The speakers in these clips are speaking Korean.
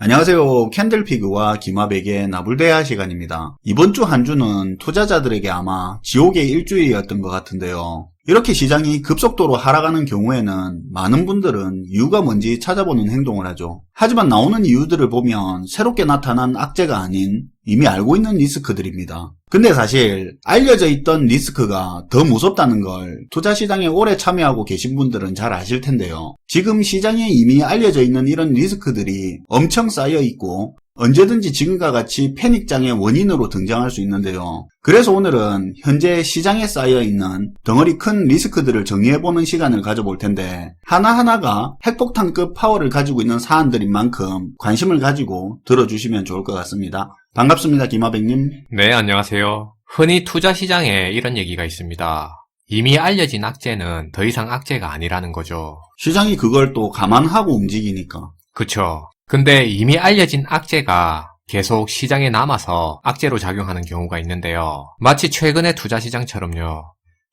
안녕하세요. 캔들피그와 김화백의 나불대화 시간입니다. 이번 주 한 주는 투자자들에게 아마 지옥의 일주일이었던 것 같은데요. 이렇게 시장이 급속도로 하락하는 경우에는 많은 분들은 이유가 뭔지 찾아보는 행동을 하죠. 하지만 나오는 이유들을 보면 새롭게 나타난 악재가 아닌 이미 알고 있는 리스크들입니다. 근데 사실 알려져 있던 리스크가 더 무섭다는 걸 투자 시장에 오래 참여하고 계신 분들은 잘 아실 텐데요. 지금 시장에 이미 알려져 있는 이런 리스크들이 엄청 쌓여 있고 언제든지 지금과 같이 패닉장의 원인으로 등장할 수 있는데요. 그래서 오늘은 현재 시장에 쌓여 있는 덩어리 큰 리스크들을 정리해보는 시간을 가져볼 텐데 하나하나가 핵폭탄급 파워를 가지고 있는 사안들인 만큼 관심을 가지고 들어주시면 좋을 것 같습니다. 반갑습니다. 김하백님. 네, 안녕하세요. 흔히 투자 시장에 이런 얘기가 있습니다. 이미 알려진 악재는 더 이상 악재가 아니라는 거죠. 시장이 그걸 또 감안하고 움직이니까. 그쵸. 근데 이미 알려진 악재가 계속 시장에 남아서 악재로 작용하는 경우가 있는데요. 마치 최근의 투자 시장처럼요.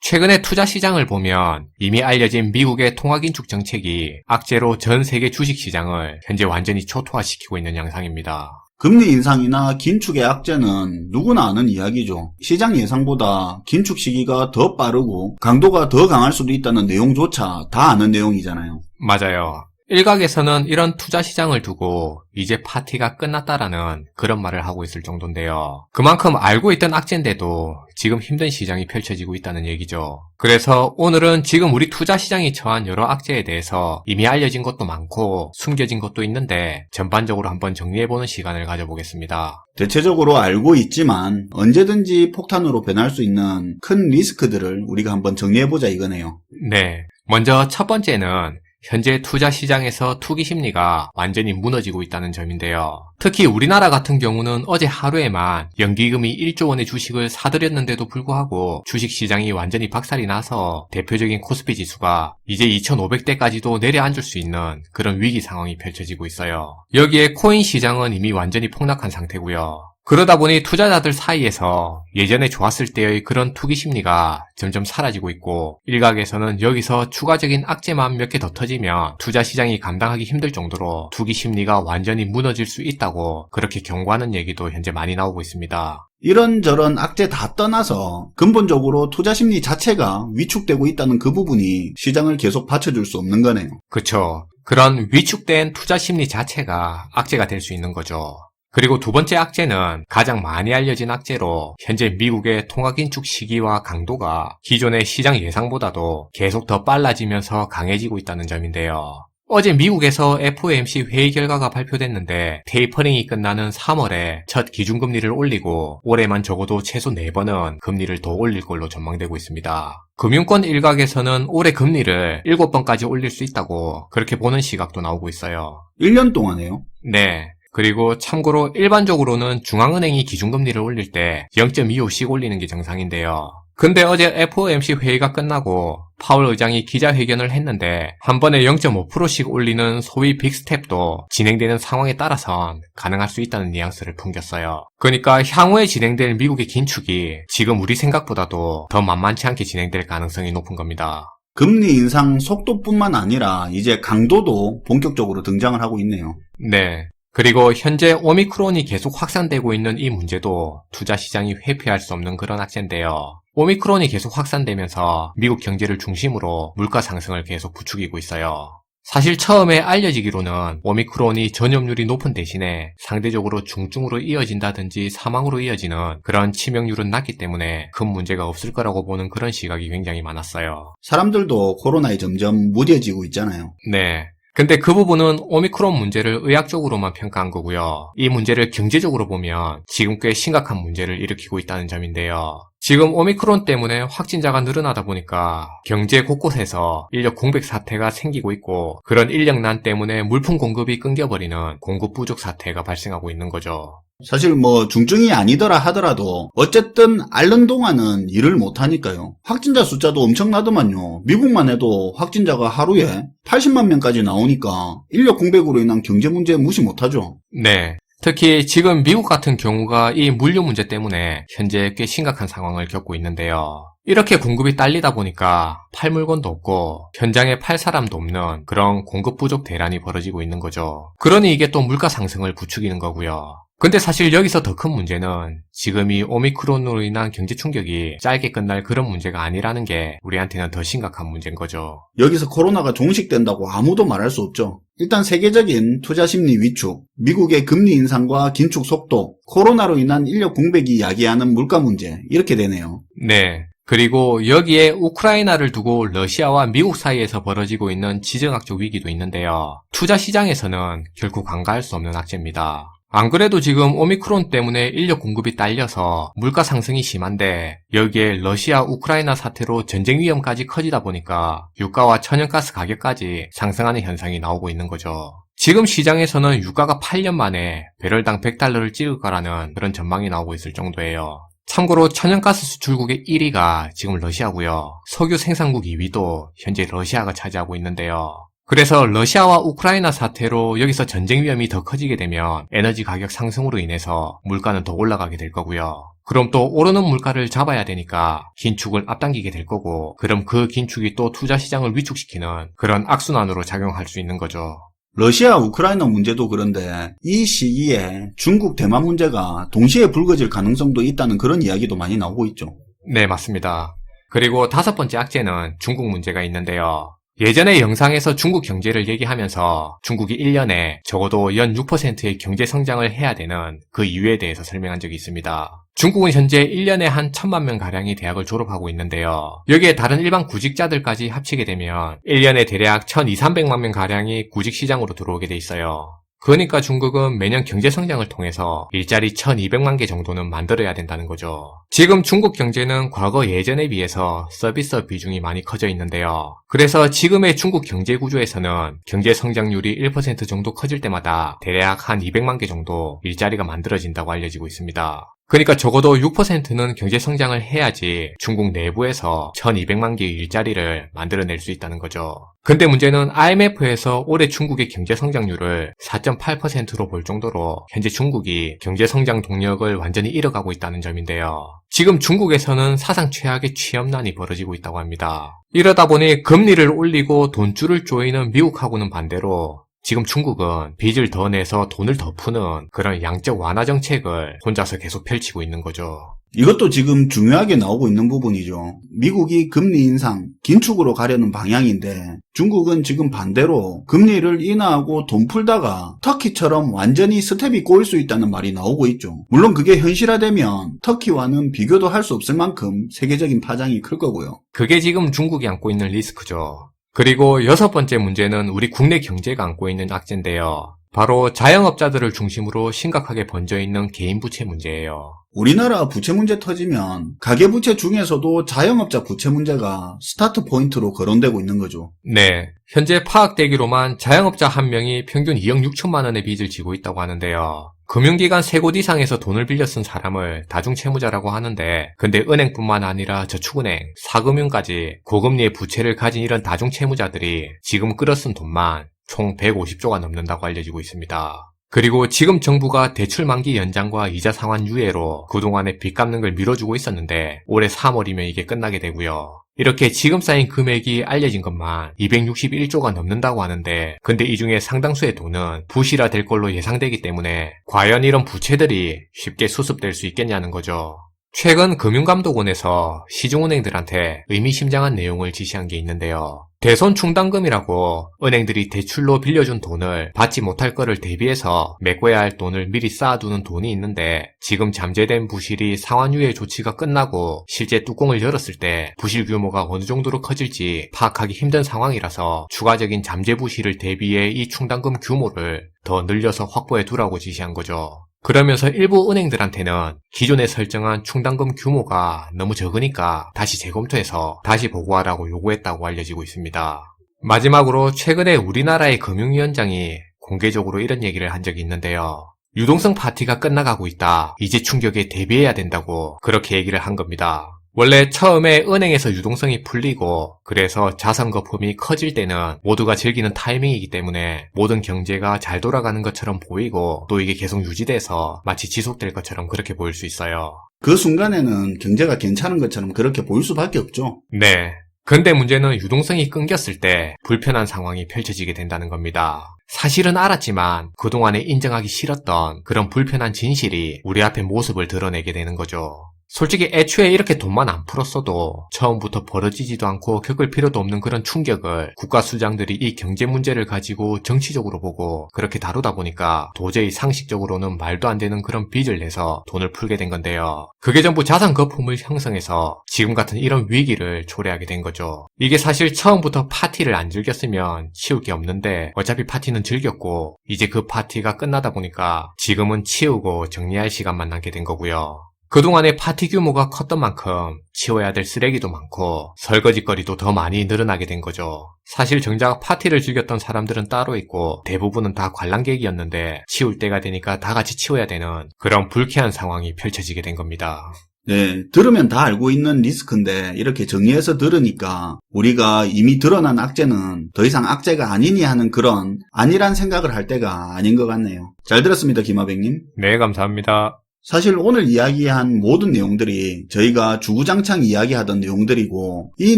최근의 투자 시장을 보면 이미 알려진 미국의 통화긴축 정책이 악재로 전 세계 주식 시장을 현재 완전히 초토화시키고 있는 양상입니다. 금리 인상이나 긴축의 악재는 누구나 아는 이야기죠. 시장 예상보다 긴축 시기가 더 빠르고 강도가 더 강할 수도 있다는 내용조차 다 아는 내용이잖아요. 맞아요. 일각에서는 이런 투자 시장을 두고 이제 파티가 끝났다라는 그런 말을 하고 있을 정도인데요. 그만큼 알고 있던 악재인데도 지금 힘든 시장이 펼쳐지고 있다는 얘기죠. 그래서 오늘은 지금 우리 투자 시장이 처한 여러 악재에 대해서 이미 알려진 것도 많고 숨겨진 것도 있는데 전반적으로 한번 정리해보는 시간을 가져보겠습니다. 대체적으로 알고 있지만 언제든지 폭탄으로 변할 수 있는 큰 리스크들을 우리가 한번 정리해보자 이거네요. 네. 먼저 첫 번째는 현재 투자 시장에서 투기 심리가 완전히 무너지고 있다는 점인데요. 특히 우리나라 같은 경우는 어제 하루에만 연기금이 1조 원의 주식을 사들였는데도 불구하고 주식 시장이 완전히 박살이 나서 대표적인 코스피 지수가 이제 2,500대까지도 내려앉을 수 있는 그런 위기 상황이 펼쳐지고 있어요. 여기에 코인 시장은 이미 완전히 폭락한 상태고요. 그러다 보니 투자자들 사이에서 예전에 좋았을 때의 그런 투기 심리가 점점 사라지고 있고 일각에서는 여기서 추가적인 악재만 몇 개 더 터지면 투자 시장이 감당하기 힘들 정도로 투기 심리가 완전히 무너질 수 있다고 그렇게 경고하는 얘기도 현재 많이 나오고 있습니다. 이런저런 악재 다 떠나서 근본적으로 투자 심리 자체가 위축되고 있다는 그 부분이 시장을 계속 받쳐줄 수 없는 거네요. 그쵸. 그런 위축된 투자 심리 자체가 악재가 될 수 있는 거죠. 그리고 두 번째 악재는 가장 많이 알려진 악재로 현재 미국의 통화긴축 시기와 강도가 기존의 시장 예상보다도 계속 더 빨라지면서 강해지고 있다는 점인데요. 어제 미국에서 FOMC 회의 결과가 발표됐는데 테이퍼링이 끝나는 3월에 첫 기준금리를 올리고 올해만 적어도 최소 4번은 금리를 더 올릴 걸로 전망되고 있습니다. 금융권 일각에서는 올해 금리를 7번까지 올릴 수 있다고 그렇게 보는 시각도 나오고 있어요. 1년 동안에요. 네. 그리고 참고로 일반적으로는 중앙은행이 기준금리를 올릴 때 0.25씩 올리는 게 정상인데요. 근데 어제 FOMC 회의가 끝나고 파월 의장이 기자회견을 했는데 한 번에 0.5%씩 올리는 소위 빅스텝도 진행되는 상황에 따라선 가능할 수 있다는 뉘앙스를 풍겼어요. 그러니까 향후에 진행될 미국의 긴축이 지금 우리 생각보다도 더 만만치 않게 진행될 가능성이 높은 겁니다. 금리 인상 속도뿐만 아니라 이제 강도도 본격적으로 등장을 하고 있네요. 네. 그리고 현재 오미크론이 계속 확산되고 있는 이 문제도 투자 시장이 회피할 수 없는 그런 악재인데요. 오미크론이 계속 확산되면서 미국 경제를 중심으로 물가 상승을 계속 부추기고 있어요. 사실 처음에 알려지기로는 오미크론이 전염률이 높은 대신에 상대적으로 중증으로 이어진다든지 사망으로 이어지는 그런 치명률은 낮기 때문에 큰 문제가 없을 거라고 보는 그런 시각이 굉장히 많았어요. 사람들도 코로나에 점점 무뎌지고 있잖아요. 네. 근데 그 부분은 오미크론 문제를 의학적으로만 평가한 거고요. 이 문제를 경제적으로 보면 지금 꽤 심각한 문제를 일으키고 있다는 점인데요. 지금 오미크론 때문에 확진자가 늘어나다 보니까 경제 곳곳에서 인력 공백 사태가 생기고 있고 그런 인력난 때문에 물품 공급이 끊겨버리는 공급 부족 사태가 발생하고 있는 거죠. 사실 뭐 중증이 아니더라 하더라도 어쨌든 앓는 동안은 일을 못 하니까요. 확진자 숫자도 엄청나더만요. 미국만 해도 확진자가 하루에 80만 명까지 나오니까 인력 공백으로 인한 경제 문제 무시 못하죠. 네. 특히 지금 미국 같은 경우가 이 물류 문제 때문에 현재 꽤 심각한 상황을 겪고 있는데요. 이렇게 공급이 딸리다 보니까 팔 물건도 없고 현장에 팔 사람도 없는 그런 공급 부족 대란이 벌어지고 있는 거죠. 그러니 이게 또 물가 상승을 부추기는 거고요. 근데 사실 여기서 더 큰 문제는 지금 이 오미크론으로 인한 경제 충격이 짧게 끝날 그런 문제가 아니라는 게 우리한테는 더 심각한 문제인 거죠. 여기서 코로나가 종식된다고 아무도 말할 수 없죠. 일단 세계적인 투자 심리 위축, 미국의 금리 인상과 긴축 속도, 코로나로 인한 인력 공백이 야기하는 물가 문제, 이렇게 되네요. 네. 그리고 여기에 우크라이나를 두고 러시아와 미국 사이에서 벌어지고 있는 지정학적 위기도 있는데요. 투자 시장에서는 결코 간과할 수 없는 악재입니다. 안 그래도 지금 오미크론 때문에 인력 공급이 딸려서 물가 상승이 심한데 여기에 러시아 우크라이나 사태로 전쟁 위험까지 커지다 보니까 유가와 천연가스 가격까지 상승하는 현상이 나오고 있는 거죠. 지금 시장에서는 유가가 8년 만에 배럴당 100달러를 찍을 거라는 그런 전망이 나오고 있을 정도예요. 참고로 천연가스 수출국의 1위가 지금 러시아고요. 석유 생산국 2위도 현재 러시아가 차지하고 있는데요. 그래서 러시아와 우크라이나 사태로 여기서 전쟁 위험이 더 커지게 되면 에너지 가격 상승으로 인해서 물가는 더 올라가게 될 거고요. 그럼 또 오르는 물가를 잡아야 되니까 긴축을 앞당기게 될 거고 그럼 그 긴축이 또 투자 시장을 위축시키는 그런 악순환으로 작용할 수 있는 거죠. 러시아 우크라이나 문제도 그런데 이 시기에 중국 대만 문제가 동시에 불거질 가능성도 있다는 그런 이야기도 많이 나오고 있죠. 네, 맞습니다. 그리고 다섯 번째 악재는 중국 문제가 있는데요. 예전에 영상에서 중국 경제를 얘기하면서 중국이 1년에 적어도 연 6%의 경제 성장을 해야 되는 그 이유에 대해서 설명한 적이 있습니다. 중국은 현재 1년에 한 천만 명 가량이 대학을 졸업하고 있는데요. 여기에 다른 일반 구직자들까지 합치게 되면 1년에 대략 1,200~300만 명 가량이 구직 시장으로 들어오게 돼 있어요. 그러니까 중국은 매년 경제 성장을 통해서 일자리 1200만 개 정도는 만들어야 된다는 거죠. 지금 중국 경제는 과거 예전에 비해서 서비스 비중이 많이 커져 있는데요. 그래서 지금의 중국 경제 구조에서는 경제 성장률이 1% 정도 커질 때마다 대략 한 200만 개 정도 일자리가 만들어진다고 알려지고 있습니다. 그러니까 적어도 6%는 경제 성장을 해야지 중국 내부에서 1200만 개의 일자리를 만들어낼 수 있다는 거죠. 근데 문제는 IMF에서 올해 중국의 경제 성장률을 4.8%로 볼 정도로 현재 중국이 경제 성장 동력을 완전히 잃어가고 있다는 점인데요. 지금 중국에서는 사상 최악의 취업난이 벌어지고 있다고 합니다. 이러다 보니 금리를 올리고 돈줄을 조이는 미국하고는 반대로 지금 중국은 빚을 더 내서 돈을 더 푸는 그런 양적 완화 정책을 혼자서 계속 펼치고 있는 거죠. 이것도 지금 중요하게 나오고 있는 부분이죠. 미국이 금리 인상, 긴축으로 가려는 방향인데 중국은 지금 반대로 금리를 인하하고 돈 풀다가 터키처럼 완전히 스텝이 꼬일 수 있다는 말이 나오고 있죠. 물론 그게 현실화되면 터키와는 비교도 할 수 없을 만큼 세계적인 파장이 클 거고요. 그게 지금 중국이 안고 있는 리스크죠. 그리고 여섯 번째 문제는 우리 국내 경제가 안고 있는 악재인데요. 바로 자영업자들을 중심으로 심각하게 번져 있는 개인 부채 문제예요. 우리나라 부채 문제 터지면 가계부채 중에서도 자영업자 부채 문제가 스타트 포인트로 거론되고 있는 거죠. 네. 현재 파악되기로만 자영업자 한 명이 평균 2억 6천만 원의 빚을 지고 있다고 하는데요. 금융기관 세 곳 이상에서 돈을 빌려 쓴 사람을 다중채무자라고 하는데 근데 은행뿐만 아니라 저축은행, 사금융까지 고금리의 부채를 가진 이런 다중채무자들이 지금 끌어쓴 돈만 총 150조가 넘는다고 알려지고 있습니다. 그리고 지금 정부가 대출 만기 연장과 이자 상환 유예로 그동안에 빚 갚는 걸 밀어주고 있었는데 올해 3월이면 이게 끝나게 되고요. 이렇게 지금 쌓인 금액이 알려진 것만 261조가 넘는다고 하는데 근데 이 중에 상당수의 돈은 부실화 될 걸로 예상되기 때문에 과연 이런 부채들이 쉽게 수습될 수 있겠냐는 거죠. 최근 금융감독원에서 시중은행들한테 의미심장한 내용을 지시한 게 있는데요. 대손 충당금이라고 은행들이 대출로 빌려준 돈을 받지 못할 거를 대비해서 메꿔야 할 돈을 미리 쌓아두는 돈이 있는데 지금 잠재된 부실이 상환유예 조치가 끝나고 실제 뚜껑을 열었을 때 부실 규모가 어느 정도로 커질지 파악하기 힘든 상황이라서 추가적인 잠재 부실을 대비해 이 충당금 규모를 더 늘려서 확보해 두라고 지시한 거죠. 그러면서 일부 은행들한테는 기존에 설정한 충당금 규모가 너무 적으니까 다시 재검토해서 다시 보고하라고 요구했다고 알려지고 있습니다. 마지막으로 최근에 우리나라의 금융위원장이 공개적으로 이런 얘기를 한 적이 있는데요. 유동성 파티가 끝나가고 있다. 이제 충격에 대비해야 된다고 그렇게 얘기를 한 겁니다. 원래 처음에 은행에서 유동성이 풀리고 그래서 자산 거품이 커질 때는 모두가 즐기는 타이밍이기 때문에 모든 경제가 잘 돌아가는 것처럼 보이고 또 이게 계속 유지돼서 마치 지속될 것처럼 그렇게 보일 수 있어요. 그 순간에는 경제가 괜찮은 것처럼 그렇게 보일 수밖에 없죠. 네. 근데 문제는 유동성이 끊겼을 때 불편한 상황이 펼쳐지게 된다는 겁니다. 사실은 알았지만 그동안에 인정하기 싫었던 그런 불편한 진실이 우리 앞에 모습을 드러내게 되는 거죠. 솔직히 애초에 이렇게 돈만 안 풀었어도 처음부터 벌어지지도 않고 겪을 필요도 없는 그런 충격을 국가 수장들이 이 경제 문제를 가지고 정치적으로 보고 그렇게 다루다 보니까 도저히 상식적으로는 말도 안 되는 그런 빚을 내서 돈을 풀게 된 건데요. 그게 전부 자산 거품을 형성해서 지금 같은 이런 위기를 초래하게 된 거죠. 이게 사실 처음부터 파티를 안 즐겼으면 치울 게 없는데 어차피 파티는 즐겼고 이제 그 파티가 끝나다 보니까 지금은 치우고 정리할 시간만 남게 된 거고요. 그동안에 파티 규모가 컸던 만큼 치워야 될 쓰레기도 많고 설거지거리도 더 많이 늘어나게 된 거죠. 사실 정작 파티를 즐겼던 사람들은 따로 있고 대부분은 다 관람객이었는데 치울 때가 되니까 다 같이 치워야 되는 그런 불쾌한 상황이 펼쳐지게 된 겁니다. 네, 들으면 다 알고 있는 리스크인데 이렇게 정리해서 들으니까 우리가 이미 드러난 악재는 더 이상 악재가 아니니 하는 그런 아니란 생각을 할 때가 아닌 것 같네요. 잘 들었습니다, 김하백님. 네, 감사합니다. 사실 오늘 이야기한 모든 내용들이 저희가 주구장창 이야기하던 내용들이고 이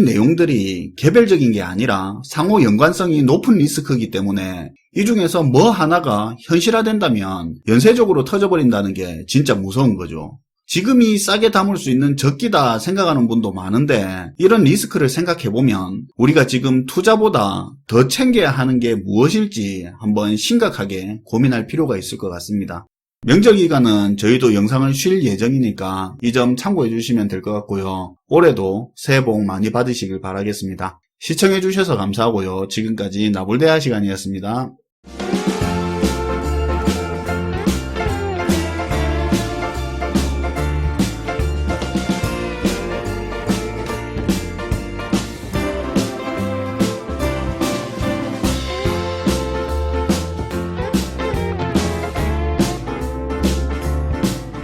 내용들이 개별적인 게 아니라 상호 연관성이 높은 리스크이기 때문에 이 중에서 뭐 하나가 현실화된다면 연쇄적으로 터져버린다는 게 진짜 무서운 거죠. 지금이 싸게 담을 수 있는 적기다 생각하는 분도 많은데 이런 리스크를 생각해보면 우리가 지금 투자보다 더 챙겨야 하는 게 무엇일지 한번 심각하게 고민할 필요가 있을 것 같습니다. 명절 기간은 저희도 영상을 쉴 예정이니까 이 점 참고해 주시면 될 것 같고요. 올해도 새해 복 많이 받으시길 바라겠습니다. 시청해 주셔서 감사하고요. 지금까지 나불대화 시간이었습니다.